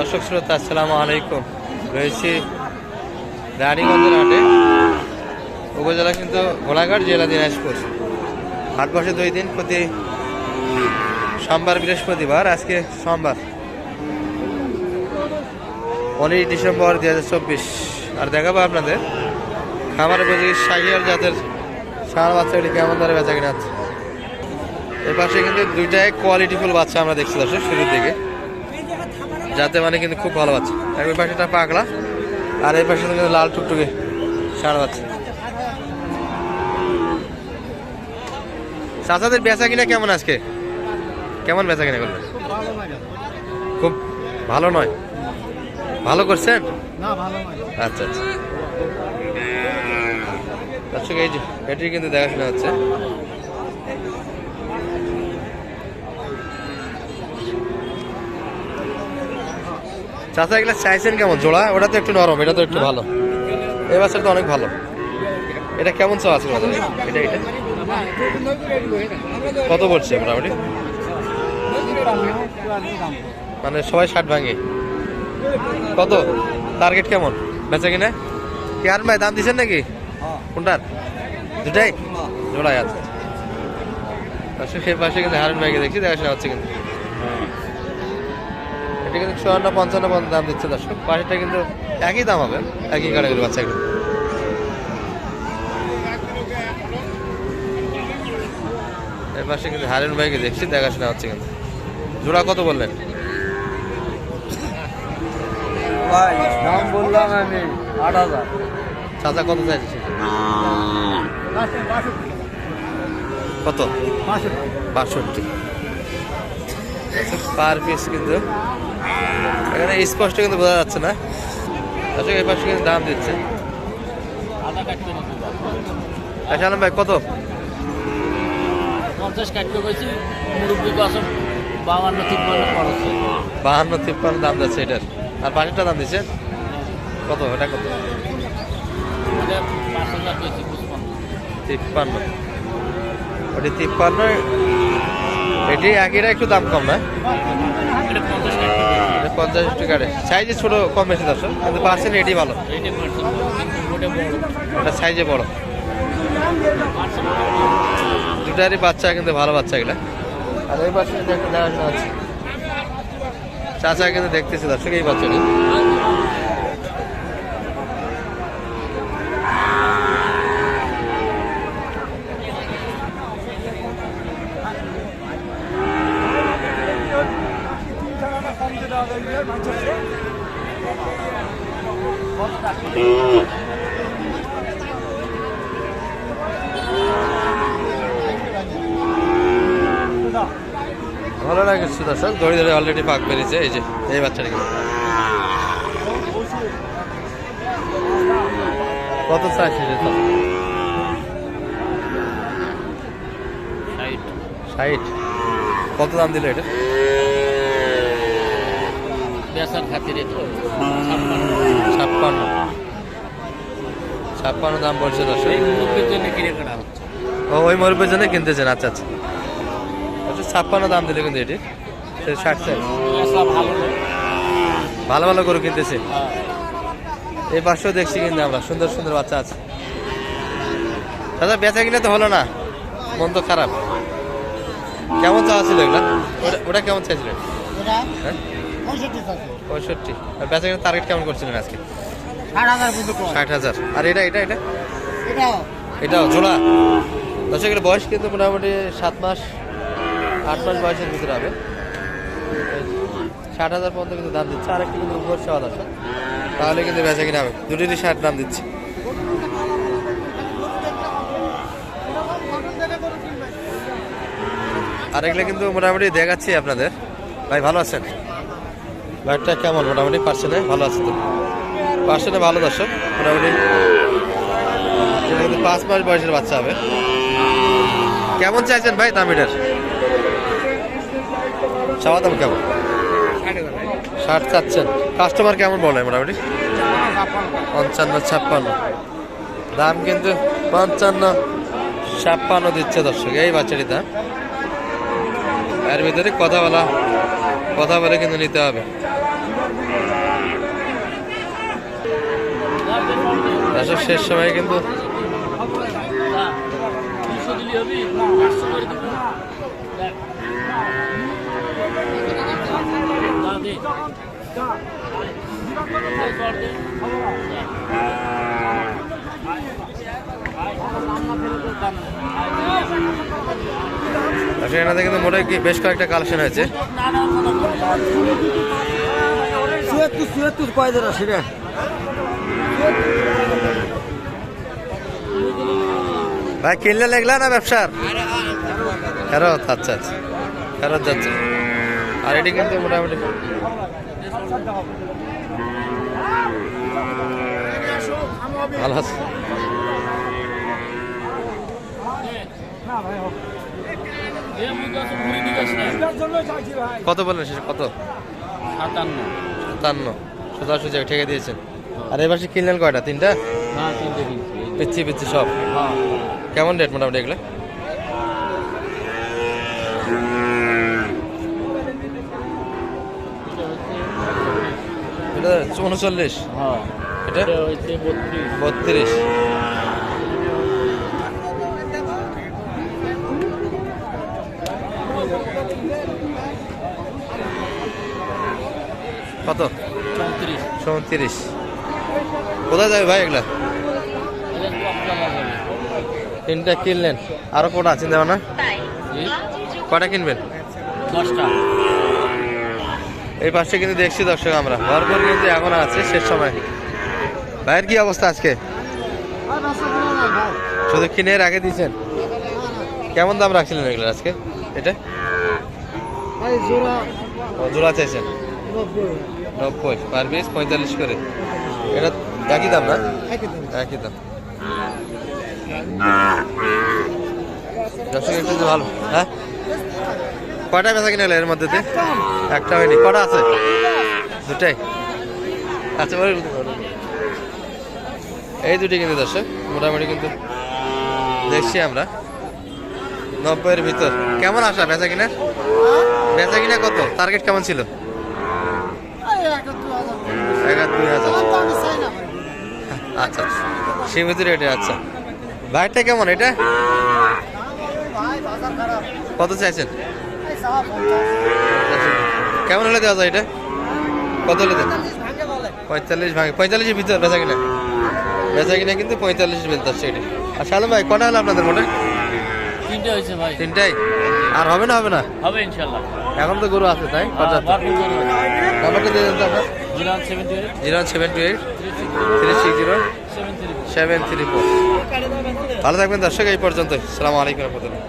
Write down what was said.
দর্শক শ্রোতা, আসসালামু আলাইকুম। রয়েছি রানীগঞ্জের হাটে। উপজেলা কিন্তু গোলাঘাট জেলা দিনাজপুর। হাট বসে দুই দিন প্রতি সোমবার, বৃহস্পতিবার, আজকে সোমবার। পনেরোই ডিসেম্বর দুই হাজার চব্বিশ। আর দেখাবো আপনাদের, খামারে বুঝি শাহিয়ার জাতের সার বাচ্চাগুলি কেমন ধরে বেচা কিনা এর পাশে কিন্তু দুইটাই কোয়ালিটিফুল বাচ্চা আমরা দেখছি দর্শক, শুরুর দিকে। যাতে মানে কিন্তু খুব ভালো আর ওই পাশেটা পাগলা আর এই পাশে কিন্তু লাল টুকটুকে ষাঁড় বাচ্চা। চাচাদের বেচা কিনা কেমন আজকে? কেমন বেচা কিনা করলেন? খুব ভালো নয়? ভালো করছেন? আচ্ছা আচ্ছা। দর্শক এই যে এটি কিন্তু দেখাশোনা হচ্ছে। চাচা এগুলো চাইছেন কেমন? জোড়া? ওটা তো একটু নরম, এটা তো একটু ভালো। এই বাচ্চাটা তো অনেক ভালো। এটা কেমন চাওয়া আছে? এটা এটা? কত পড়ছে মোটামুটি? মানে সবাই ষাট ভাঙে। কত? টার্গেট কেমন? বেচা কিনা? কি আর ভাই, দাম দিচ্ছেন নাকি? কোনটার? দুটাই? জোড়াই আছে পাশে সেই পাশে কিন্তু হারুন ভাইকে দেখছি দেখাশোনা হচ্ছে কিন্তু। এটা কিন্তু চুয়ান্ন পঞ্চান্ন পর্যন্ত দাম দিচ্ছে দর্শক। পাশেরটা কিন্তু একই দাম হবে একই ক্যাটাগরি বাচ্চা এগুলো। এর পাশে কিন্তু হারুন ভাইকে দেখছি দেখাশোনা হচ্ছে কিন্তু। জোড়া কত বললেন? ভাই দাম বললাম আমি আট হাজার। চাচা কত চাইছে? কত? বাষট্টি। পার পিস কিন্তু। এখানে স্পষ্ট কিন্তু বোঝা যাচ্ছে না। আসলে এই পাশে কিন্তু দাম দিচ্ছে। আচ্ছা আলম ভাই কত? পঞ্চাশ কাটতে গেছি মুরব্বী কসম বাউান্ন তিপ্পান্ন খরচ বাহান্ন তিপ্পান্ন দাম যাচ্ছে এটার। আর পাশেরটা দাম দিচ্ছে? কত? এটা কত? তিপ্পান্ন। ওটি তিপ্পান্ন এটি একইটা একটু দাম কম না? পঞ্চাশ টাকারে সাইজে ছোট কম বেশি দর্শক কিন্তু পার্সেন্ট এটি ভালো। এটা সাইজে বড়। দুটারই বাচ্চা কিন্তু ভালো বাচ্চা এগুলা। আর এই একটা চাচা কিন্তু দেখতেছে দর্শক এই বাচ্চাটি। ভালো লাগছে দর্শক দড়ি ধরে অলরেডি পাক বেরিয়েছে এই যে এই বাচ্চাটি কত চাইছে যে ষাট। কত দাম দিল এটা? বেসার খাতিরে তো। ছাপ্পান্ন। ছাপ্পান্ন দাম বলছে দশ মুরব্বীর জন্য কিনে করা হচ্ছে। ও ওই মরুপের জন্য কিনতেছেন আচ্ছা আচ্ছা। আচ্ছা ছাপ্পান্ন দাম দিলে কিন্তু এটি। ষাট ভালো ভালো ভালো করে কিনতেছে। হ্যাঁ। এই পাশেও দেখছি কিন্তু আমরা সুন্দর সুন্দর বাচ্চা আছে। দাদা বেচা কিনে তো হলো না? মন তো খারাপ। কেমন চাওয়া ছিল এগুলা? ওটা- ওটা কেমন চাইছিলেন? হ্যাঁ? পঁয়ষট্টি আর বেচা কিনে টার্গেট কেমন করছিলেন আজকে? ষাট হাজার আর এটা এটা এটা? এটাও। এটাও জোড়া? দর্শক এর বয়স কিন্তু মোটামুটি সাত মাস আট মাস বয়সের ভিতরে হবে। ষাট হাজার পর্যন্ত কিন্তু দাম দিচ্ছে। আর একটু কিন্তু উপর চাওয়া দর্শক। তাহলে কিন্তু বেচা কিনা হবে। দুটোরই ষাট দাম দিচ্ছে। আর এগুলো কিন্তু মোটামুটি দেখাচ্ছি আপনাদের। ভাই ভালো আছেন? বাইকটা কেমন? মোটামুটি পার্সেন্টে ভালো আছে তো? পার্সেন্টে ভালো দর্শক, মোটামুটি। পাঁচ মাস বয়সের বাচ্চা হবে। কেমন চাইছেন ভাই দাম এটার চাওয়া দাম কেমন? ষাট চাচ্ছেন। কাস্টমার কেমন বলে মোটামুটি? পঞ্চান্ন, ছাপ্পান্ন। দাম কিন্তু পঞ্চান্ন, ছাপ্পান্ন দিচ্ছে দর্শক, এই বাচ্চাটি দাম এর ভিতরে কথা বলা, কথা বলে কিন্তু নিতে হবে। দর্শক শেষ সময় কিন্তু। দর্শক এনাদের কিন্তু কি বেশ কয়েকটা কালেকশন হয়েছে। চুয়াত্তর চুয়াত্তর কয় ভাই, কিনলে লেগলা না ব্যবসার? ফেরত আচ্ছা আচ্ছা। ফেরত যাচ্ছে। আর এটি কিন্তু মোটামুটি ভালো আছে। কত বললেন শেষ? কত? সাতান্ন। সাতান্ন। সোজাসুজি ঠেকে দিয়েছেন। আর এবার সে কিনলেন কয়টা? তিনটা? হ্যাঁ পিচ্ছি পিচ্ছি সব। হ্যাঁ। কেমন রেট মোটামুটি এগুলো? এটা উনচল্লিশ। হ্যাঁ। এটা? বত্রিশ। কত? চৌত্রিশ। চৌত্রিশ। কোথায় যাবে ভাই এগুলা? তিনটা কিনলেন। আরও কটা চিন্তা ভাবনা? জি। কটা কিনবেন? দশটা। এই পাশে কিন্তু দেখছি দর্শক আমরা। ভরপুর কিন্তু এখন আছে শেষ সময়। ভাইয়ের কি অবস্থা আজকে? শুধু কিনে রাখে দিয়েছেন? কেমন দাম রাখছিলেন এগুলো আজকে? এটা? জোড়া চাইছেন? নব্বই। পার পিস পঁয়তাল্লিশ করে। এটা একই দাম না? একই দাম। দর্শক একটু ভালো। হ্যাঁ? কয়টা বেচা কিনে এর মধ্যে একটা হয়নি। কটা আছে? দুটাই? আচ্ছা এই দুটি কিন্তু দর্শক মোটামুটি কিন্তু দেখছি আমরা। নব্বইয়ের ভিতর। কেমন আসা বেচা কিনা? বেচা কিনা কত? টার্গেট কেমন ছিল? এক হাজার। দুই হাজার। আচ্ছা সীমিত রেটে আচ্ছা। ভাইটা কেমন এটা? কত চাইছেন? কেমন হলে দেওয়া যায় এটা? কত হলে দেন? পঁয়তাল্লিশ ভাঙে পঁয়তাল্লিশের ভিতর বেচা কিনা? বেচা কিনা কিন্তু পঁয়তাল্লিশের ভিতর যাচ্ছে এটা। আর শালম ভাই কটা হলো আপনাদের মোটে? তিনটে হয়েছে ভাই। তিনটাই? আর হবে না হবে না? হবে ইনশাল্লাহ। এখন তো গরু আছে তাই? পর্যাপ্ত নাম্বারটা দিয়ে দেন তো আপনার? Zero seven two eight three six three six zero seven three seven four ভালো থাকবেন দর্শক এই পর্যন্ত সালামালাইকুম রহমতুল্লাহ।